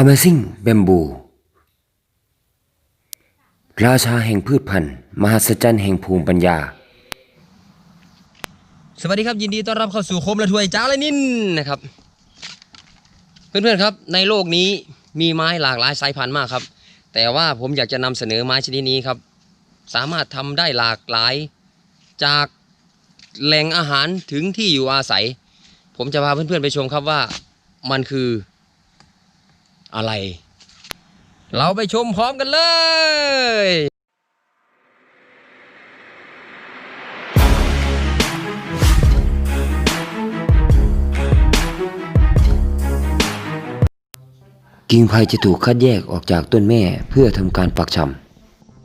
Amazing Bamboo ราชาแห่งพืชพันธุ์ มหัศจรรย์แห่งภูมิปัญญา สวัสดีครับยินดีต้อนรับเข้าสู่คมละถวยจ้าและนินนะครับ เพื่อนๆครับในโลกนี้มีไม้หลากหลายสายพันธุ์มากครับ แต่ว่าผมอยากจะนำเสนอไม้ชนิดนี้ครับ สามารถทำได้หลากหลายจากแหล่งอาหารถึงที่อยู่อาศัย ผมจะพาเพื่อนๆไปชมครับว่ามันคือ อะไร เราไปชมพร้อมกันเลยกิ่งไผ่จะถูกคัดแยกออกจากต้นแม่เพื่อทำการปักช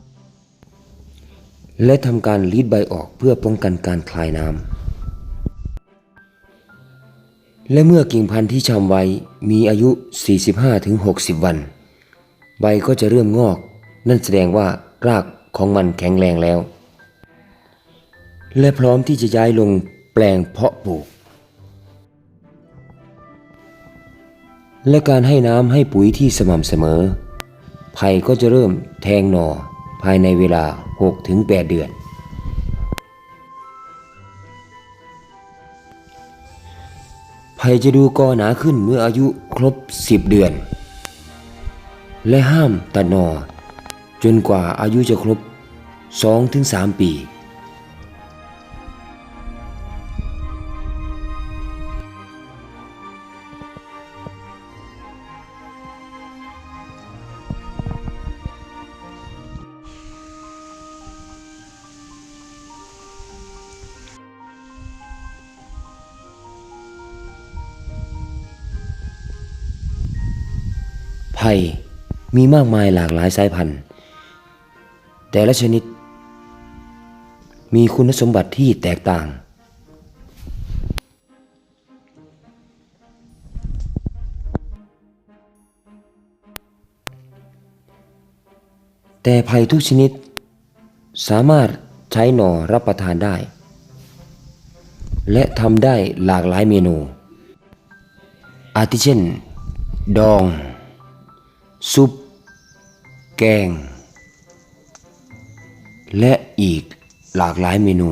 ำและทำการรีดใบออกเพื่อป้องกันการคลายน้ำ และเมื่อกิ่งพันธุ์ที่ชำไว้มีอายุ 45-60 วัน ใบก็จะเริ่มงอก นั่นแสดงว่ารากของมันแข็งแรงแล้ว และพร้อมที่จะย้ายลงแปลงเพาะปลูก และการให้น้ำให้ปุ๋ยที่สม่ำเสมอ ไผ่ก็จะเริ่มแทงหน่อภายในเวลา 6-8 เดือน ไผ่จะดูกอหนาขึ้นเมื่ออายุครบ 10 เดือน และห้ามตัดหนอ จนกว่าอายุจะครบ 2-3 ปี ไผ่มีมากมายหลากหลายสายพันธุ์ แต่ละชนิด มีคุณสมบัติที่แตกต่าง แต่ไผ่ทุกชนิดสามารถใช้หน่อรับประทานได้ และทำได้หลากหลายเมนู อาทิเช่น ดอง ซุป แกง และอีกหลากหลายเมนู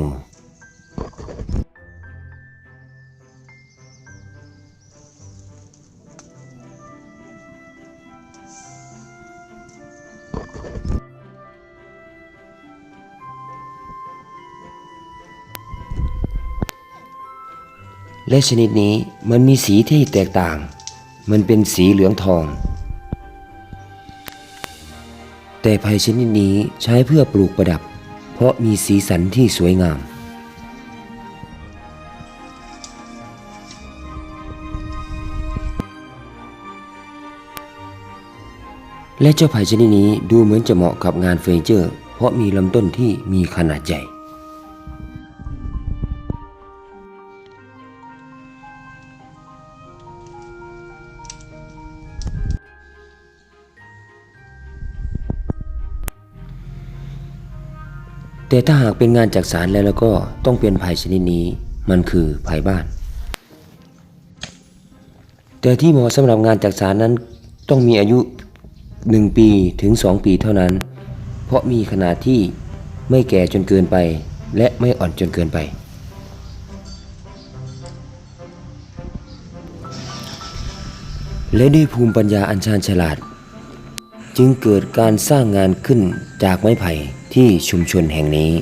และชนิดนี้มันมีสีที่แตกต่าง มันเป็นสีเหลืองทอง แต่ไผ่ชนิดนี้ใช้เพื่อปลูกประดับ เพราะมีสีสันที่สวยงาม และเจ้าไผ่ชนิดนี้ดูเหมือนจะเหมาะกับงานเฟอร์นิเจอร์ เพราะมีลำต้นที่มีขนาดใหญ่ แต่ถ้าหากเป็นงานจักสารแล้วแล้วก็ต้องเป็นไผ่ชนิดนี้มันคือไผ่บ้าน แต่ที่เหมาะสำหรับงานจักสารนั้นต้องมีอายุ 1 ปีถึง 2 ปีเท่านั้น เพราะมีขนาดที่ไม่แก่จนเกินไป และไม่อ่อนจนเกินไป และด้วยภูมิปัญญาอันชาญฉลาด จึงเกิดการสร้างงานขึ้นจากไม้ไผ่ ที่ชุมชนแห่งนี้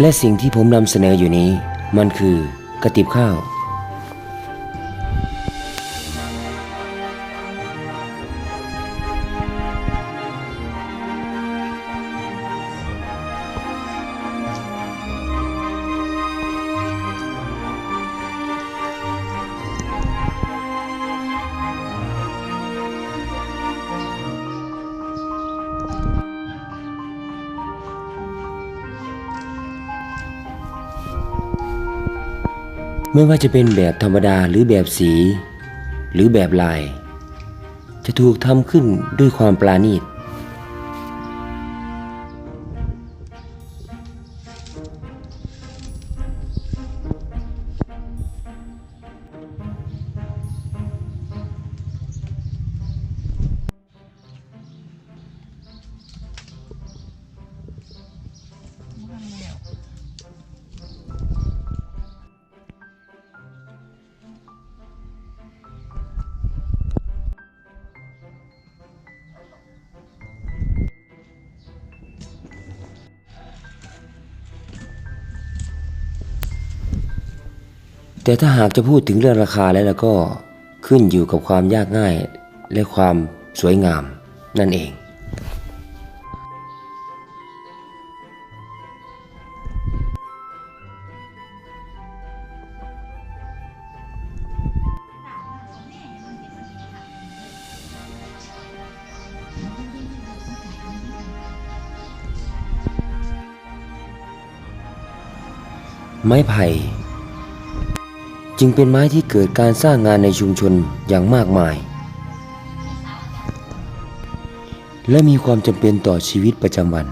และสิ่งที่ผมนำเสนออยู่นี้ มันคือกระติบข้าว ไม่ว่าจะเป็นแบบธรรมดาหรือแบบสี หรือแบบลาย จะถูกทำขึ้นด้วยความปราณีต แต่ถ้าหากจะพูดถึงเรื่องราคาแล้วลก็ขึ้นอยู่กับความยากง่ายและความสวยงามนั่นเอง ไม้ไผ่ จึงเป็นไม้ที่เกิดการสร้างงานในชุมชนอย่างมากมาย และมีความจำเป็นต่อชีวิตประจำวัน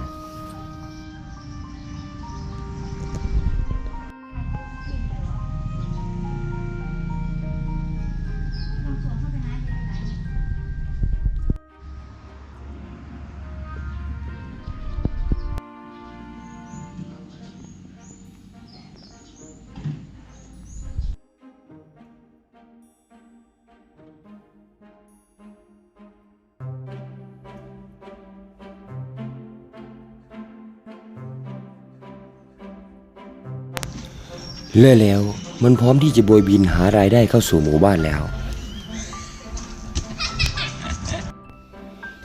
เลื่อแล้วมันพร้อมที่จะโบยบินหารายได้เข้าสู่หมู่บ้านแล้ว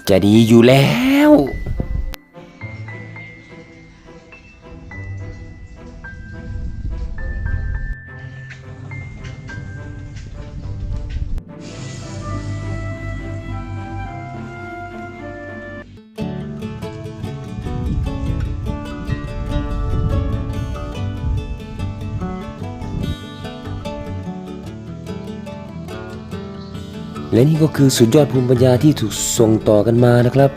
จะดีอยู่แล้ว และนี่ก็คือสุดยอดภูมิปัญญาที่ถูกส่งต่อกันมานะครับ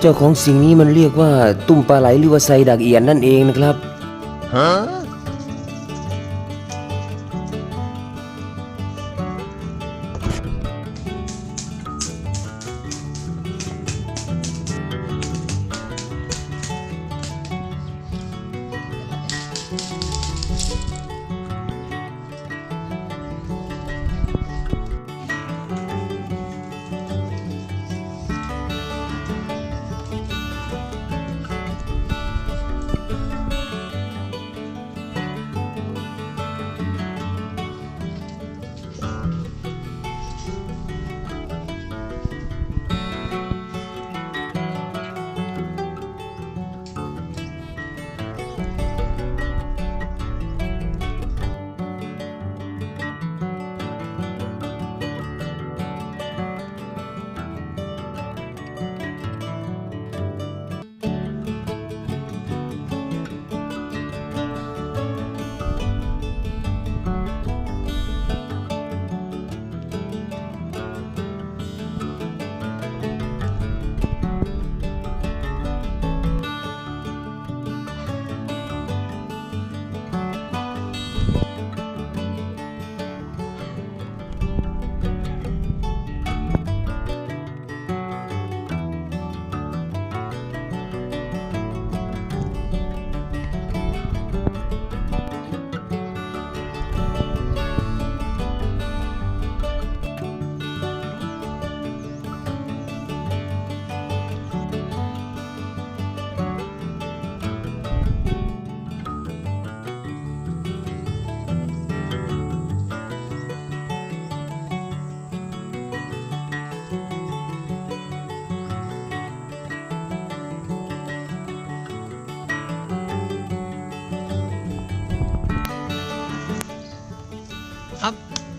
เจ้าของสิ่งนี้มันเรียกว่าตุ้มปลาไหลหรือว่าไซดักเอียนนั่นเองนะครับ ค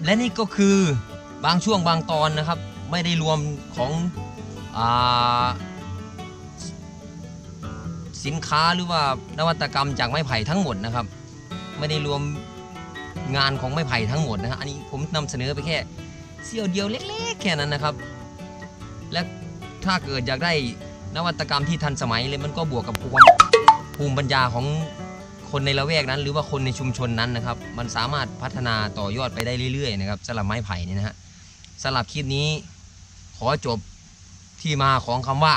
และนี่ก็คือบางช่วงบางตอนนะครับ ไม่ได้รวมของอสินค้าหรือว่านวัตกรรมจากไม้ไผ่ทั้งหมดนะครับ ไม่ได้รวมงานของไม้ไผ่ทั้งหมดนะฮะอันนี้ผมนำเสนอไปแค่เสี้ยวเดียวเล็กๆแค่นั้นนะครับ และถ้าเกิดอยากได้นวัตกรรมที่ทันสมัยเลยมันก็บวกกับความภูมิปัญญาของ คนในละแวกนั้น หรือว่าคนในชุมชนนั้นนะครับ มันสามารถพัฒนาต่อยอดไปได้เรื่อยๆนะครับสำหรับไม้ไผ่นี่นะฮะสำหรับคลิปนี้ขอจบที่มาของคำว่า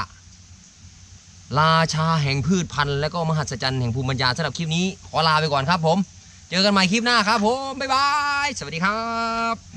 ราชาแห่งพืชพันธุ์และก็มหัศจรรย์แห่งภูมิปัญญาสำหรับคลิปนี้ขอลาไปก่อนครับผม เจอกันใหม่คลิปหน้าครับผมบ๊ายบาย สวัสดีครับ